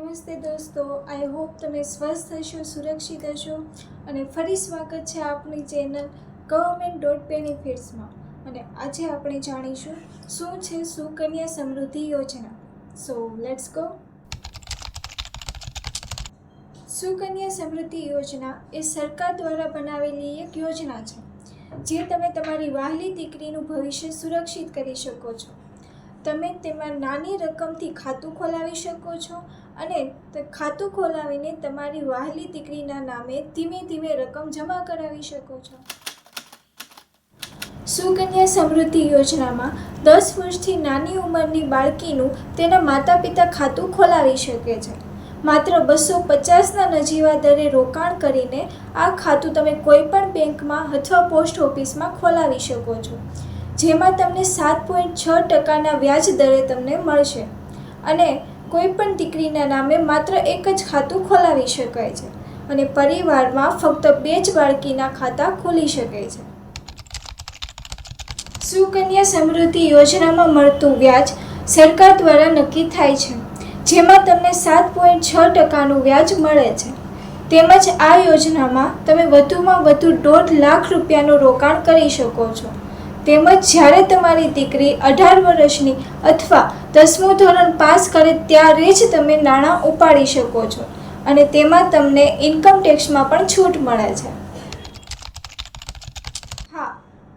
નમસ્તે દોસ્તો. I hope તમે સ્વસ્થ હશો, સુરક્ષિત હશો અને ફરી સ્વાગત છે આપણી ચેનલ ગવર્મેન્ટ ડોટ બેનિફિટ્સમાં અને આજે આપણે જાણીશું શું છે સુકન્યા સમૃદ્ધિ યોજના. સો લેટ્સ ગો સુકન્યા સમૃદ્ધિ યોજના એ સરકાર દ્વારા બનાવેલી એક યોજના છે, જે તમે તમારી વહાલી દીકરીનું ભવિષ્ય સુરક્ષિત કરી શકો છો. તમે તેમાં નાની રકમથી ખાતું ખોલાવી શકો છો અને ખાતું ખોલાવીને તમારી વહાલી દીકરીના નામે ધીમે ધીમે રકમ જમા કરાવી શકો છો. સુકન્યા સમૃદ્ધિ યોજનામાં દસ વર્ષથી નાની ઉંમરની બાળકીનું તેના માતા પિતા ખાતું ખોલાવી શકે છે. માત્ર બસો પચાસના નજીવા દરે રોકાણ કરીને આ ખાતું તમે કોઈ પણ બેંકમાં અથવા પોસ્ટ ઓફિસમાં ખોલાવી શકો છો. જેમાં તમને સાત પોઈન્ટ છ ટકાના વ્યાજ દરે તમને મળશે. અને કોઈ પણ દીકરીના નામે માત્ર એક જ ખાતું ખોલાવી શકાય છે અને પરિવારમાં ફક્ત બે જ બાળકીના ખાતા ખોલી શકે છે. સુકન્યા સમૃદ્ધિ યોજનામાં મળતું વ્યાજ સરકાર દ્વારા નક્કી થાય છે, જેમાં તમને સાત પોઈન્ટ છ ટકાનું વ્યાજ મળે છે. તેમજ આ યોજનામાં તમે વધુમાં વધુ દોઢ લાખ રૂપિયાનું રોકાણ કરી શકો છો. તેમજ જ્યારે તમારી દીકરી અઢાર વર્ષની અથવા દસમું ધોરણ પાસ કરે ત્યારે જ તમે નાણાં ઉપાડી શકો છો અને તેમાં તમને ઇન્કમ ટેક્સમાં પણ છૂટ મળે છે. હા,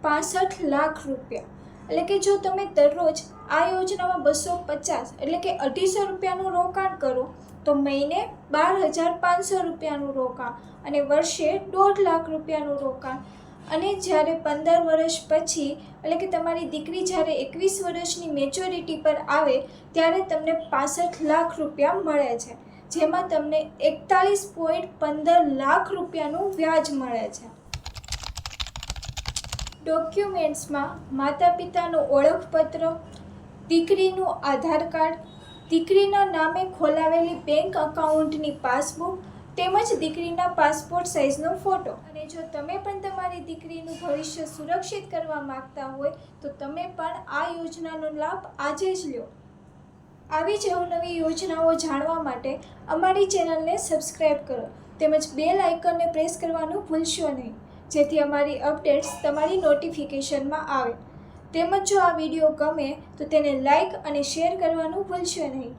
પાસઠ લાખ રૂપિયા. એટલે કે જો તમે દરરોજ આ યોજનામાં બસો પચાસ એટલે કે અઢીસો રૂપિયાનું રોકાણ કરો, તો મહિને બાર હજાર પાંચસો રૂપિયાનું રોકાણ અને વર્ષે દોઢ લાખ રૂપિયાનું રોકાણ. અને જ્યારે પંદર વર્ષ પછી, એટલે કે તમારી દીકરી જ્યારે એકવીસ વર્ષની મેચ્યોરિટી પર આવે, ત્યારે તમને પાસઠ લાખ રૂપિયા મળે છે. જેમાં તમને એકતાલીસ પોઈન્ટ પંદર લાખ રૂપિયાનું વ્યાજ મળે છે. ડોક્યુમેન્ટ્સમાં માતા પિતાનું ઓળખપત્ર, દીકરીનું આધાર કાર્ડ, દીકરીના નામે ખોલાવેલી બેંક અકાઉન્ટની પાસબુક તેમજ દીકરીના પાસપોર્ટ સાઇઝનો ફોટો. અને જો તમે પણ તમારી દીકરીનું ભવિષ્ય સુરક્ષિત કરવા માંગતા હોય, તો તમે પણ આ યોજનાનો લાભ આજે જ લ્યો આવી જ અવનવી યોજનાઓ જાણવા માટે અમારી ચેનલને સબસ્ક્રાઈબ કરો. તેમજ બેલ આઇકનને પ્રેસ કરવાનું ભૂલશો નહીં, જેથી અમારી અપડેટ્સ તમારી નોટિફિકેશનમાં આવે. તેમજ જો આ વીડિયો ગમે, તો તેને લાઇક અને શેર કરવાનું ભૂલશો નહીં.